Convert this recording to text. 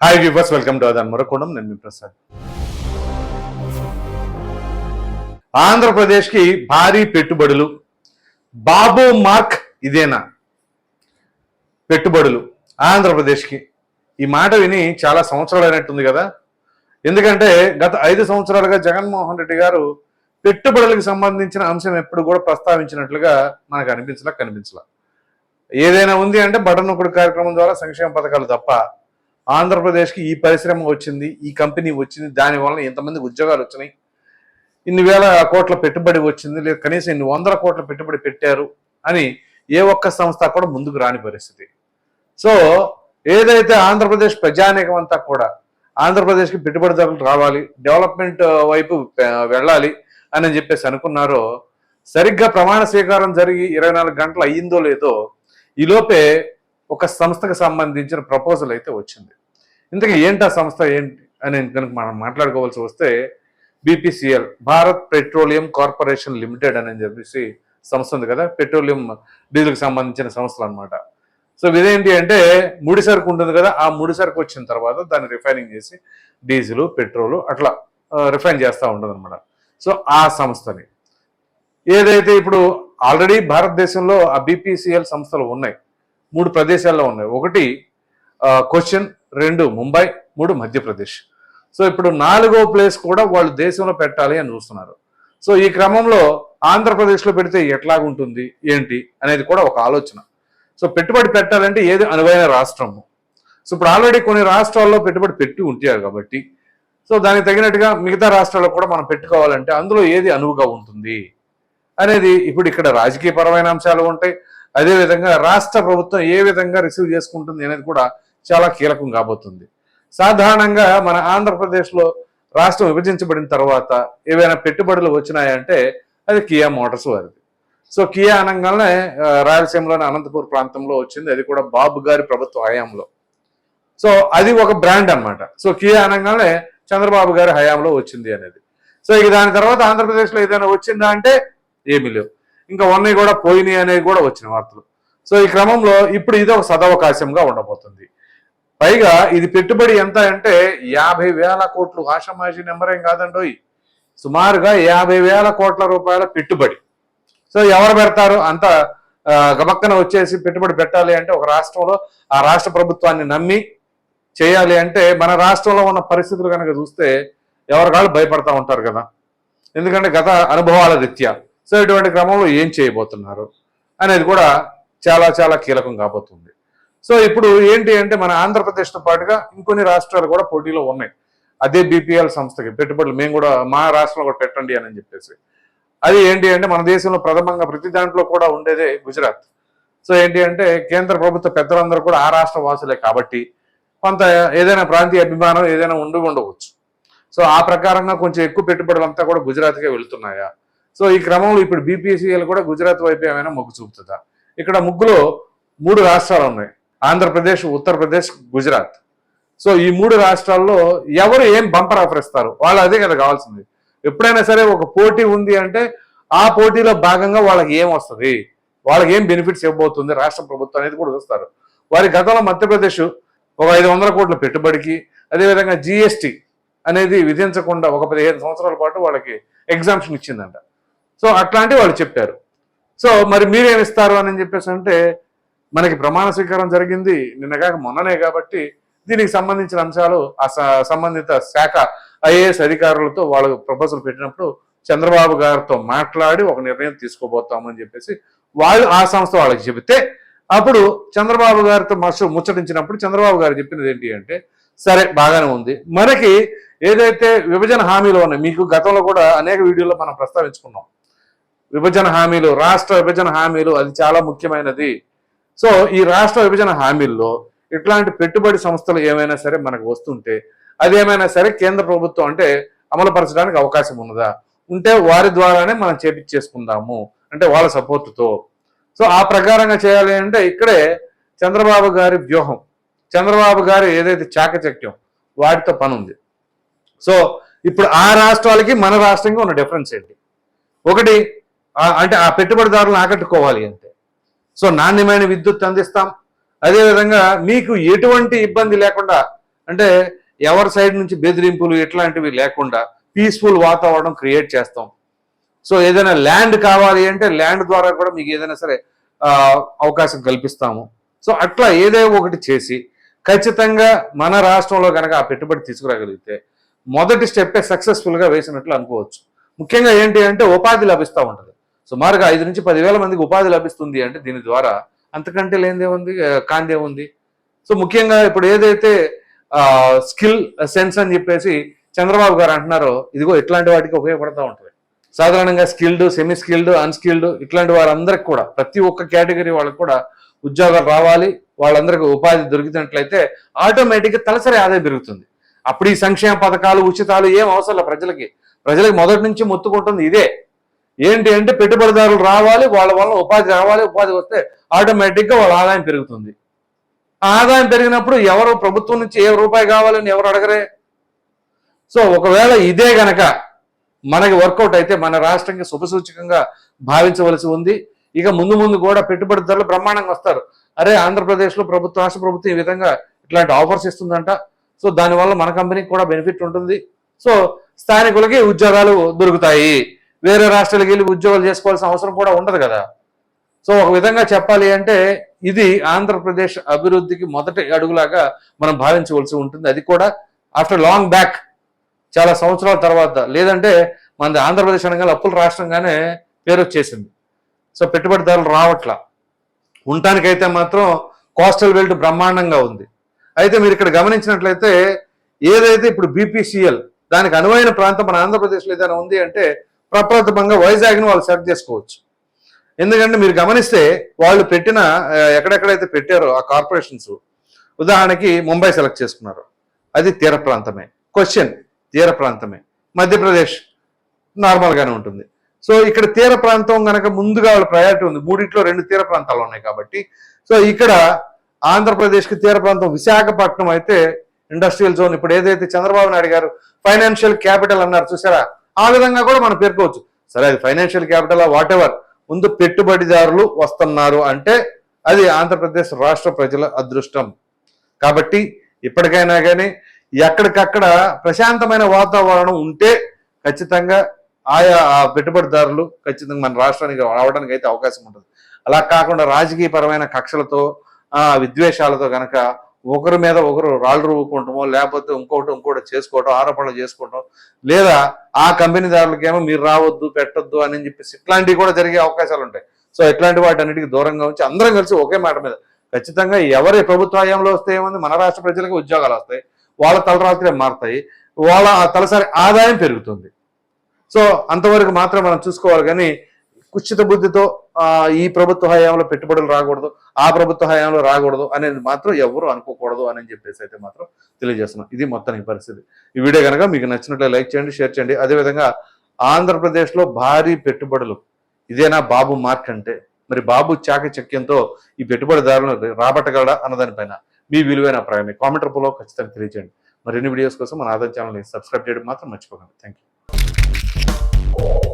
Hi viewers welcome to అదన్ మరొకడం నేను మీ ప్రసాద్ ఆంధ్రప్రదేశ్కి భారీ పెట్టుబడులు బాబు మార్క్ ఇదేనా పెట్టుబడులు ఆంధ్రప్రదేశ్కి ఈ మాట విని చాలా సంవత్సరాలు అయినట్టుంది కదా? ఎందుకంటే గత ఐదు సంవత్సరాలుగా జగన్మోహన్ రెడ్డి గారు పెట్టుబడులకు సంబంధించిన అంశం ఎప్పుడు కూడా ప్రస్తావించినట్లుగా మనకు అనిపించలా కనిపించలా. ఏదైనా ఉంది అంటే బటన్ ఒకటి కార్యక్రమం ద్వారా సంక్షేమ పథకాలు తప్ప ఆంధ్రప్రదేశ్కి ఈ పరిశ్రమ వచ్చింది ఈ కంపెనీ వచ్చింది దానివల్ల ఎంతమంది ఉద్యోగాలు వచ్చినాయి. ఇన్ని వేల కోట్ల పెట్టుబడి వచ్చింది లేదు కనీసం ఇన్ని వందల కోట్ల పెట్టుబడి పెట్టారు అని ఏ ఒక్క సంస్థ కూడా ముందుకు రాని పరిస్థితి. సో ఏదైతే ఆంధ్రప్రదేశ్ ప్రజానీకం అంతా కూడా ఆంధ్రప్రదేశ్కి పెట్టుబడిదారులు రావాలి డెవలప్మెంట్ వైపు వెళ్ళాలి అని చెప్పేసి అనుకున్నారో సరిగ్గా ప్రమాణ స్వీకారం జరిగి ఇరవై నాలుగు గంటలు అయ్యిందో లేదో ఈలోపే ఒక సంస్థకు సంబంధించిన ప్రపోజల్ అయితే వచ్చింది. ఇంతకీ ఏంటి ఆ సంస్థ ఏంటి అని కనుక మనం మాట్లాడుకోవాల్సి వస్తే BPCL Bharat petroleum corporation limited అని చెప్పేసి సంస్థ ఉంది కదా. పెట్రోలియం డీజిల్కి సంబంధించిన సంస్థలు అన్నమాట. సో ఇదేంటి అంటే ముడి సరుకు ఉంటుంది కదా ఆ ముడి సరుకు వచ్చిన తర్వాత దాన్ని రిఫైనింగ్ చేసి డీజిల్ పెట్రోల్ అట్లా రిఫైన్ చేస్తూ ఉంటుంది అనమాట సో ఆ సంస్థని. ఏదైతే ఇప్పుడు ఆల్రెడీ భారతదేశంలో ఆ బీపీసీఎల్ సంస్థలు ఉన్నాయి మూడు ప్రదేశాల్లో ఉన్నాయి. ఒకటి క్వశ్చన్ రెండు ముంబై మూడు మధ్యప్రదేశ్. సో ఇప్పుడు నాలుగో ప్లేస్ కూడా వాళ్ళు దేశంలో పెట్టాలి అని చూస్తున్నారు. సో ఈ క్రమంలో ఆంధ్రప్రదేశ్లో పెడితే ఎట్లాగుంటుంది ఏంటి అనేది కూడా ఒక ఆలోచన. సో పెట్టుబడి పెట్టాలంటే ఏది అనువైన రాష్ట్రము. సో ఇప్పుడు ఆల్రెడీ కొన్ని రాష్ట్రాల్లో పెట్టుబడి పెట్టి ఉంటారు కాబట్టి. సో దానికి తగినట్టుగా మిగతా రాష్ట్రాల్లో కూడా మనం పెట్టుకోవాలంటే అందులో ఏది అనువుగా ఉంటుంది అనేది ఇప్పుడు ఇక్కడ రాజకీయపరమైన అంశాలు ఉంటాయి. అదేవిధంగా రాష్ట్ర ప్రభుత్వం ఏ విధంగా రిసీవ్ చేసుకుంటుంది అనేది కూడా చాలా కీలకం కాబోతుంది. సాధారణంగా మన ఆంధ్రప్రదేశ్లో రాష్ట్రం విభజించబడిన తర్వాత ఏవైనా పెట్టుబడులు వచ్చినాయంటే అది కియా మోటార్స్ వారిది. సో కియా అనగానే రాయలసీమలోని అనంతపూర్ ప్రాంతంలో వచ్చింది. అది కూడా బాబు గారి ప్రభుత్వ హయాంలో. సో అది ఒక బ్రాండ్ అన్నమాట. సో కియా అనగానే చంద్రబాబు గారి హయాంలో వచ్చింది అనేది. సో ఇక దాని తర్వాత ఆంధ్రప్రదేశ్లో ఏదైనా వచ్చిందా అంటే ఏమీ లేవు. ఇంకా ఉన్నాయి కూడా పోయినాయి అనేవి కూడా వచ్చిన వార్తలు. సో ఈ క్రమంలో ఇప్పుడు ఇది ఒక సదవకాశంగా ఉండబోతుంది. పైగా ఇది పెట్టుబడి ఎంత అంటే యాభై వేల కోట్లు. ఆషమాషి నెంబర్ ఏం కాదండోయ్. సుమారుగా యాభై వేల కోట్ల రూపాయల పెట్టుబడి. సో ఎవరు పెడతారు? అంత గమక్కన గబక్కన వచ్చేసి పెట్టుబడి పెట్టాలి అంటే ఒక రాష్ట్రంలో ఆ రాష్ట్ర ప్రభుత్వాన్ని నమ్మి చేయాలి అంటే మన రాష్ట్రంలో ఉన్న పరిస్థితులు కనుక చూస్తే ఎవరికాళ్ళు భయపడతా ఉంటారు కదా. ఎందుకంటే గత అనుభవాల రీత్యా. సో ఇటువంటి క్రమంలో ఏం చేయబోతున్నారు? అనేది కూడా చాలా చాలా కీలకం కాబోతుంది. సో ఇప్పుడు ఏంటి అంటే మన ఆంధ్రప్రదేశ్తో పాటుగా ఇంకొన్ని రాష్ట్రాలు కూడా పోటీలో ఉన్నాయి. అదే బీపీఎల్ సంస్థకి పెట్టుబడులు మేము కూడా మా రాష్ట్రంలో కూడా పెట్టండి అని చెప్పేసి. అది ఏంటి అంటే మన దేశంలో ప్రథమంగా ప్రతి దాంట్లో కూడా ఉండేదే గుజరాత్. సో ఏంటి అంటే కేంద్ర ప్రభుత్వ పెద్దలందరూ కూడా ఆ రాష్ట్ర వాసులే కాబట్టి కొంత ఏదైనా ప్రాంతీయ అభిమానం ఏదైనా ఉండి ఉండవచ్చు. సో ఆ ప్రకారంగా కొంచెం ఎక్కువ పెట్టుబడులు అంతా కూడా గుజరాత్కే వెళ్తున్నాయా? సో ఈ క్రమంలో ఇప్పుడు బీపీసీఎల్ కూడా గుజరాత్ వైపు ఏమైనా మొగ్గు చూపుతుందా? ఇక్కడ ముగ్గులో మూడు రాష్ట్రాలు ఉన్నాయి. ఆంధ్రప్రదేశ్ ఉత్తరప్రదేశ్ గుజరాత్. సో ఈ మూడు రాష్ట్రాల్లో ఎవరు ఏం బంపర్ ఆఫర్ ఇస్తారు? వాళ్ళు అదే కదా కావాల్సింది. ఎప్పుడైనా సరే ఒక పోటీ ఉంది అంటే ఆ పోటీలో భాగంగా వాళ్ళకి ఏం వస్తుంది? వాళ్ళకి ఏం బెనిఫిట్స్ ఇవ్వబోతుంది? రాష్ట్ర ప్రభుత్వం అనేది కూడా చూస్తారు. వారి గతంలో మధ్యప్రదేశ్ ఒక ఐదు వందల కోట్ల పెట్టుబడికి అదేవిధంగా జిఎస్టి అనేది విధించకుండా ఒక పదిహేను సంవత్సరాల పాటు వాళ్ళకి ఎగ్జామ్షన్ ఇచ్చిందంట. సో అట్లాంటివి వాళ్ళు చెప్పారు. సో మరి మీరేమి ఇస్తారు అని చెప్పేసి అంటే మనకి ప్రమాణ స్వీకారం జరిగింది నిన్నగాక మొన్ననే కాబట్టి దీనికి సంబంధించిన అంశాలు ఆ స- సంబంధిత శాఖ ఐఏఎస్ అధికారులతో వాళ్ళు ప్రపోజల్ పెట్టినప్పుడు చంద్రబాబు గారితో మాట్లాడి ఒక నిర్ణయం తీసుకోబోతామని చెప్పేసి వాళ్ళు ఆ సంస్థ వాళ్ళకి చెబితే అప్పుడు చంద్రబాబు గారితో మసు ముచ్చటించినప్పుడు చంద్రబాబు గారు చెప్పినది ఏంటి అంటే సరే బాగానే ఉంది. మనకి ఏదైతే విభజన హామీలు ఉన్నాయి మీకు గతంలో కూడా అనేక వీడియోలో మనం ప్రస్తావించుకున్నాం. విభజన హామీలు రాష్ట్ర విభజన హామీలు అది చాలా ముఖ్యమైనది. సో ఈ రాష్ట్ర విభజన హామీల్లో ఇట్లాంటి పెట్టుబడి సంస్థలు ఏమైనా సరే మనకు వస్తుంటే అది ఏమైనా సరే కేంద్ర ప్రభుత్వం అంటే అమలుపరచడానికి అవకాశం ఉన్నదా? ఉంటే వారి ద్వారానే మనం చేపించేసుకుందాము అంటే వాళ్ళ సపోర్టుతో. సో ఆ ప్రకారంగా చేయాలి అంటే ఇక్కడే చంద్రబాబు గారి వ్యూహం. చంద్రబాబు గారి ఏదైతే చాకచక్యం వాటితో పని ఉంది. సో ఇప్పుడు ఆ రాష్ట్రాలకి మన రాష్ట్రంగా ఉన్న డిఫరెన్స్ ఏంటి? ఒకటి అంటే ఆ పెట్టుబడిదారులను ఆకట్టుకోవాలి అంతే సో నాణ్యమైన విద్యుత్ అందిస్తాం. అదేవిధంగా మీకు ఎటువంటి ఇబ్బంది లేకుండా అంటే ఎవరి సైడ్ నుంచి బెదిరింపులు ఇట్లాంటివి లేకుండా పీస్ఫుల్ వాతావరణం క్రియేట్ చేస్తాం. సో ఏదైనా ల్యాండ్ కావాలి అంటే ల్యాండ్ ద్వారా కూడా మీకు ఏదైనా సరే అవకాశం కల్పిస్తాము. సో అట్లా ఏదో ఒకటి చేసి ఖచ్చితంగా మన రాష్ట్రంలో కనుక ఆ పెట్టుబడి తీసుకురాగలిగితే మొదటి స్టెప్పే సక్సెస్ఫుల్గా వేసినట్లు అనుకోవచ్చు. ముఖ్యంగా ఏంటి అంటే ఉపాధి లభిస్తూ ఉంటుంది. సుమారుగా ఐదు నుంచి పదివేల మందికి ఉపాధి లభిస్తుంది అంటే దీని ద్వారా అంతకంటే లేనిదేముంది కాందే ఉంది. సో ముఖ్యంగా ఇప్పుడు ఏదైతే స్కిల్ సెన్స్ అని చెప్పేసి చంద్రబాబు గారు అంటున్నారో ఇదిగో ఇట్లాంటి వాటికి ఉపయోగపడతా ఉంటుంది. సాధారణంగా స్కిల్డ్ సెమీ స్కిల్డ్ అన్స్కిల్డ్ ఇట్లాంటి వారందరికి కూడా ప్రతి ఒక్క కేటగిరీ వాళ్ళకి కూడా ఉద్యోగాలు రావాలి వాళ్ళందరికీ ఉపాధి దొరికినట్లయితే ఆటోమేటిక్గా తలసరి ఆదాయం పెరుగుతుంది. అప్పుడు ఈ సంక్షేమ పథకాలు ఉచితాలు ఏం అవసరం లేదు ప్రజలకి. ప్రజలకి మొదటి నుంచి మొత్తుకుంటుంది ఇదే. ఏంటి అంటే పెట్టుబడిదారులు రావాలి వాళ్ళ వల్ల ఉపాధి రావాలి ఉపాధి వస్తే ఆటోమేటిక్గా వాళ్ళ ఆదాయం పెరుగుతుంది. ఆ ఆదాయం పెరిగినప్పుడు ఎవరు ప్రభుత్వం నుంచి ఏ రూపాయి కావాలని ఎవరు అడగరే? సో ఒకవేళ ఇదే గనక మనకి వర్కౌట్ అయితే మన రాష్ట్రంకి శుభసూచకంగా భావించవలసి ఉంది. ఇక ముందు ముందు కూడా పెట్టుబడిదారులు బ్రహ్మాండంగా వస్తారు. అరే ఆంధ్రప్రదేశ్లో ప్రభుత్వం రాష్ట్ర ప్రభుత్వం ఈ విధంగా ఇట్లాంటి ఆఫర్స్ ఇస్తుందంట. సో దానివల్ల మన కంపెనీకి కూడా బెనిఫిట్ ఉంటుంది. సో స్థానికులకి ఉద్యోగాలు దొరుకుతాయి. వేరే రాష్ట్రాలకు వెళ్ళి ఉద్యోగాలు చేసుకోవాల్సిన అవసరం కూడా ఉండదు కదా. సో ఒక విధంగా చెప్పాలి అంటే ఇది ఆంధ్రప్రదేశ్ అభివృద్ధికి మొదటి అడుగులాగా మనం భావించవలసి ఉంటుంది. అది కూడా ఆఫ్టర్ లాంగ్ బ్యాక్ చాలా సంవత్సరాల తర్వాత. లేదంటే మనది ఆంధ్రప్రదేశ్ అనగానే అప్పుల రాష్ట్రంగానే పేరు వచ్చేసింది. సో పెట్టుబడిదారులు రావట్లా. ఉండటానికైతే మాత్రం కోస్టల్ బెల్ట్ బ్రహ్మాండంగా ఉంది. అయితే మీరు ఇక్కడ గమనించినట్లయితే ఏదైతే ఇప్పుడు బీపీసీఎల్ దానికి అనువైన ప్రాంతం మన ఆంధ్రప్రదేశ్లో ఏదైనా ఉంది అంటే ప్రప్రథమంగా వైజాగ్ని వాళ్ళు సెలెక్ట్ చేసుకోవచ్చు. ఎందుకంటే మీరు గమనిస్తే వాళ్ళు పెట్టిన ఎక్కడెక్కడైతే పెట్టారో ఆ కార్పొరేషన్స్ ఉదాహరణకి ముంబై సెలెక్ట్ చేసుకున్నారు. అది తీర ప్రాంతమే. క్వశ్చన్ తీర ప్రాంతమే. మధ్యప్రదేశ్ నార్మల్గానే ఉంటుంది. సో ఇక్కడ తీర ప్రాంతం కనుక ముందుగా వాళ్ళ ప్రయారిటీ ఉంది. మూడిట్లో రెండు తీర ప్రాంతాలు ఉన్నాయి కాబట్టి. సో ఇక్కడ ఆంధ్రప్రదేశ్కి తీర ప్రాంతం విశాఖపట్నం అయితే ఇండస్ట్రియల్ జోన్. ఇప్పుడు ఏదైతే చంద్రబాబు నాయుడు గారు ఫైనాన్షియల్ క్యాపిటల్ అన్నారు చూసారా? ఆ విధంగా కూడా మనం పేర్కోవచ్చు. సరే అది ఫైనాన్షియల్ క్యాపిటల్ వాట్ ఎవర్ ముందు పెట్టుబడిదారులు వస్తున్నారు అంటే అది ఆంధ్రప్రదేశ్ రాష్ట్ర ప్రజల అదృష్టం. కాబట్టి ఇప్పటికైనా కానీ ఎక్కడికక్కడ ప్రశాంతమైన వాతావరణం ఉంటే ఖచ్చితంగా ఆయా ఆ పెట్టుబడిదారులు ఖచ్చితంగా మన రాష్ట్రానికి రావడానికి అయితే అవకాశం ఉంటుంది. అలా కాకుండా రాజకీయపరమైన కక్షలతో ఆ విద్వేషాలతో కనుక ఒకరి మీద ఒకరు రాళ్ళు రువ్వుకుంటామో లేకపోతే ఇంకోటి ఇంకోటి చేసుకోవటం ఆరోపణలు చేసుకోవటం లేదా ఆ కంపెనీదారులకేమో మీరు రావద్దు పెట్టొద్దు అని చెప్పేసి ఇట్లాంటివి కూడా జరిగే అవకాశాలు ఉంటాయి. సో ఇట్లాంటి వాటన్నిటికీ దూరంగా ఉంచి అందరం కలిసి ఒకే మాట మీద ఖచ్చితంగా ఎవరి ప్రభుత్వ హయాంలో వస్తే ఏముంది? మన రాష్ట్ర ప్రజలకు ఉద్యోగాలు వస్తాయి వాళ్ళ తలరాత్రే మారుతాయి వాళ్ళ తలసరి ఆదాయం పెరుగుతుంది. సో అంతవరకు మాత్రం మనం చూసుకోవాలి కానీ కుచిత బుద్ధితో ఈ ప్రభుత్వ హయాంలో పెట్టుబడులు రాకూడదు ఆ ప్రభుత్వ హయాంలో రాకూడదు అనేది మాత్రం ఎవరు అనుకోకూడదు అని చెప్పేసి అయితే మాత్రం తెలియజేస్తున్నాం. ఇది మొత్తానికి పరిస్థితి. ఈ వీడియో కనుక మీకు నచ్చినట్లే లైక్ చేయండి షేర్ చేయండి. అదేవిధంగా ఆంధ్రప్రదేశ్లో భారీ పెట్టుబడులు. ఇదేనా బాబు మార్క్ అంటే? మరి బాబు చాకచక్యంతో ఈ పెట్టుబడిదారులను రాబట్టగలడా అన్నదానిపైన మీ విలువైన అభిప్రాయాన్ని కామెంట్ రూపంలో ఖచ్చితంగా తెలియజేయండి. మరిన్ని వీడియోస్ కోసం మన ఆదాయ ఛానల్ని సబ్స్క్రైబ్ చేయడం మాత్రం మర్చిపోకండి. Thank you